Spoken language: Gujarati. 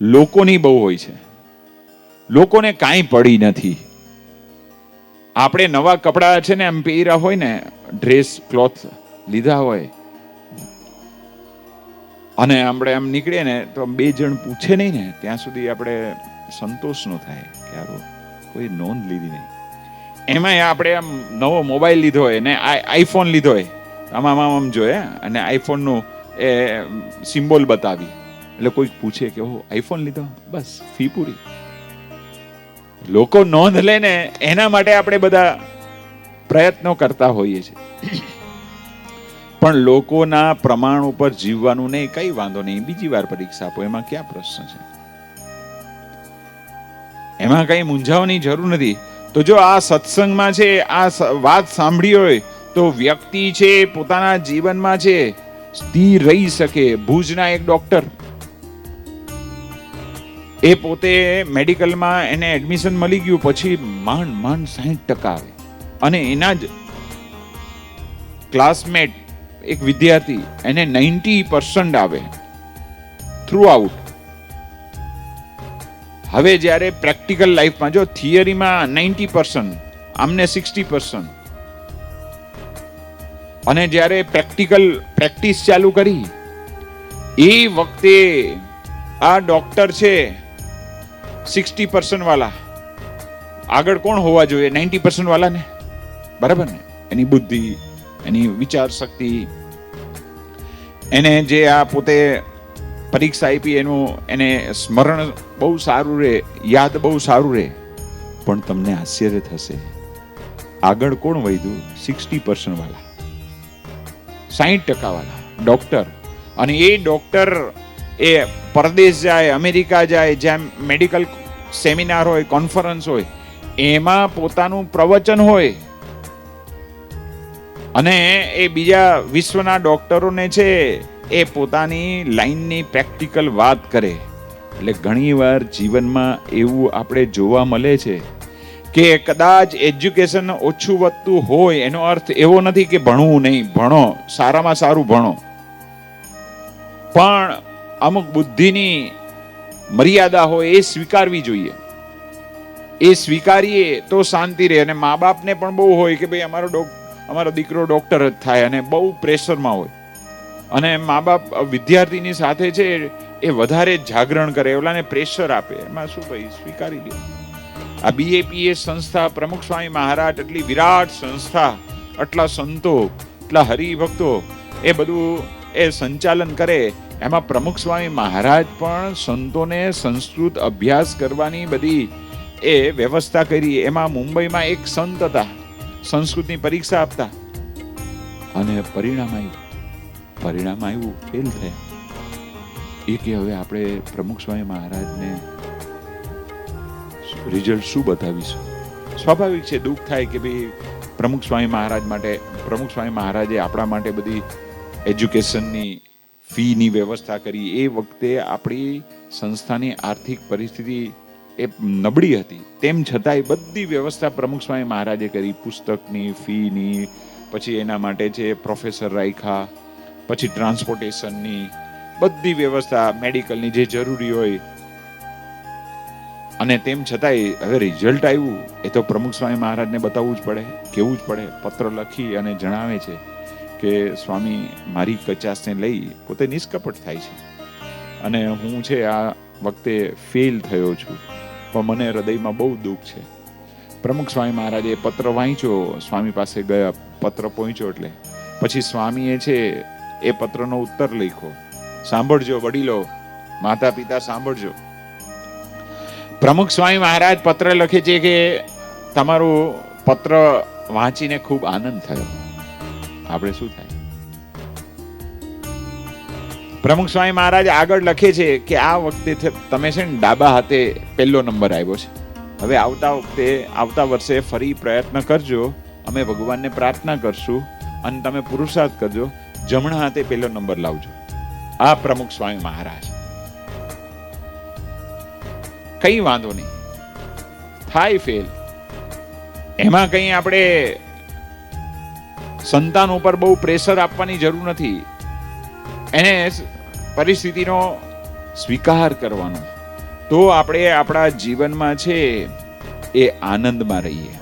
લોકોની બહુ હોય છે. લોકોને કાંઈ પડી નથી. આપણે નવા કપડાં છે ને એમ પહેર્યા હોય ને ડ્રેસ ક્લોથ લીધા હોય, અને આપણે એમ નીકળીએ ને, તો બે જણ પૂછે નહીં ને, ત્યાં સુધી આપણે સંતોષ ન થાય કે કોઈ નોંધ લીધી નહીં. એમાંય આપણે આમ નવો મોબાઈલ લીધો હોય ને આઈફોન લીધો હોય, આમાં આમ આમ જોઈએ અને આઈફોનનું એ સિમ્બોલ બતાવી. એટલે કોઈ પૂછે કે, ઓહો આઈફોન લીધો? બસ ફી પૂરી. લોકો નોંધ લે ને એના માટે આપણે બધા પ્રયત્નો કરતા હોઈએ છીએ. પણ લોકોના પ્રમાણ ઉપર જીવવાનું નહીં, કઈ વાંધો નહીં. બીજી વાર પરીક્ષા આપો. એમાં ક્યાં પ્રશ્ન છે? એમાં કઈ મૂંઝાવાની જરૂર નથી. તો જો આ સત્સંગમાં છે, આ વાત સાંભળી હોય, તો વ્યક્તિ છે, પોતાના જીવનમાં છે સ્થિર રહી શકે. ભુજના એક ડોક્ટર એ પોતે મેડિકલમાં એને એડમિશન મળી ગયું, પછી માંડ માંડ સાહીઠ ટકા આવે. અને એના જ ક્લાસમેટ એક વિદ્યાર્થી, એને નાઇન્ટી પર્સન્ટ આવે થ્રુ આઉટ હવે જ્યારે પ્રેક્ટિકલ લાઈફમાં જો થિયરીમાં નાઇન્ટી પર્સન્ટ આમને સિક્સટી પર્સન્ટ અને જ્યારે પ્રેક્ટિકલ પ્રેક્ટિસ ચાલુ કરી, એ વખતે આ ડોક્ટર છે સિક્સટી પર્સન્ટ વાળા આગળ કોણ હોવા જોઈએ? નાઇન્ટી પર્સન્ટ વાળાને બરાબર ને? એની બુદ્ધિ, એની વિચાર શક્તિ. એને જે આ પોતે પરીક્ષા આપી, એનું, એને સ્મરણ બહુ સારું રહે, યાદ બહુ સારું રહે. પણ તમને આશ્ચર્ય થશે. આગળ કોણ વૈધું સિક્સટી પર્સન્ટ વાળા સાહીઠ ટકા વાળા ડોક્ટર અને એ ડોક્ટર એ પરદેશ જાય, અમેરિકા જાય, જેમ મેડિકલ સેમિનાર હોય કોન્ફરન્સ હોય, એમાં પોતાનું પ્રવચન હોય. અને એ બીજા વિશ્વના ડોક્ટરોને છે, એ પોતાની લાઈનની પ્રેક્ટિકલ વાત કરે. એટલે ઘણીવાર જીવનમાં એવું આપણે જોવા મળે છે કે કદાચ એજ્યુકેશન ઓછું વધતું હોય, એનો અર્થ એવો નથી કે ભણવું નહીં, ભણો, સારામાં સારું ભણો. પણ અમુક બુદ્ધિની મર્યાદા હોય એ સ્વીકારવી જોઈએ. એ સ્વીકારીએ તો શાંતિ રહે અને મા બાપને પણ બહુ હોય કે ભાઈ અમારો ડોક, અમારો દીકરો ડૉક્ટર જ થાય અને બહુ પ્રેશરમાં હોય. અને મા બાપ વિદ્યાર્થીની સાથે છે એ વધારે જાગરણ કરે, ઓલાને પ્રેશર આપે. એમાં શું ભાઈ, સ્વીકારી લે આ બીએપીએ સંસ્થા, પ્રમુખ સ્વામી મહારાજ એટલી વિરાટ સંસ્થા, આટલા સંતો એટલા હરિભક્તો, એ બધું એ સંચાલન કરે એમાં પ્રમુખ સ્વામી મહારાજ પણ સંતોને સંસ્કૃત અભ્યાસ કરવાની બધી એ વ્યવસ્થા કરી. એમાં મુંબઈમાં એક સંત હતા. સંસ્કૃતની પરીક્ષા આપતા. અને પરિણામ આવ્યું પરિણામ આવ્યું ફેલ થયા. એ કે હવે આપણે પ્રમુખ સ્વામી મહારાજને રિઝલ્ટ શું બતાવીશું? સ્વાભાવિક છે, દુઃખ થાય કે ભાઈ પ્રમુખ સ્વામી મહારાજ માટે, પ્રમુખ સ્વામી મહારાજે આપણા માટે બધી એજ્યુકેશનની ફીની વ્યવસ્થા કરી. એ વખતે આપણી સંસ્થાની આર્થિક પરિસ્થિતિ એ નબળી હતી. તેમ છતાંય બધી વ્યવસ્થા પ્રમુખ સ્વામી મહારાજે કરી. પુસ્તકની, ફીની, પછી એના માટે છે પ્રોફેસર રાખ્યા, પછી ટ્રાન્સપોર્ટેશનની બધી વ્યવસ્થા મેડિકલની જે જરૂરી હોય. અને તેમ છતાંય હવે રિઝલ્ટ આવ્યું. એ તો પ્રમુખ સ્વામી મહારાજને બતાવવું જ પડે કેવું જ પડે. પત્ર લખી અને જણાવે છે. કે સ્વામી, મારી કચાસને લઈ પોતે નિષ્કપટ થાય છે. અને હું છે આ વખતે ફેલ થયો છું. પણ મને હૃદયમાં બહુ દુઃખ છે. પ્રમુખ સ્વામી મહારાજે પત્ર વાંચ્યો, સ્વામી પાસે ગયા, પત્ર પહોંચ્યો એટલે. પછી સ્વામીએ છે એ પત્રનો ઉત્તર લખ્યો. સાંભળજો વડીલો માતા પિતા સાંભળજો. પ્રમુખ સ્વામી મહારાજ પત્ર લખે છે કે તમારું પત્ર વાંચીને ખૂબ આનંદ થયો. આપણે શું થાય? પ્રમુખ સ્વામી મહારાજ આગળ લખે છે કે આ વખતે તમે છે ને ડાબા હાથે પહેલો નંબર આવ્યો છે. હવે આવતા વખતે, આવતા વર્ષે ફરી પ્રયત્ન કરજો. અમે ભગવાનને પ્રાર્થના કરશું અને તમે પુરુષાર્થ કરજો. જમણા હાથે પહેલો નંબર લાવજો. આ પ્રમુખ સ્વામી મહારાજ. કઈ વાંધો નહીં. થાય ફેલ એમાં કઈ આપણે સંતાન ઉપર બહુ પ્રેશર આપવાની જરૂર નથી. એને પરિસ્થિતિનો સ્વીકાર કરવાનો. તો આપણે આપણા જીવનમાં છે એ આનંદમાં રહીએ.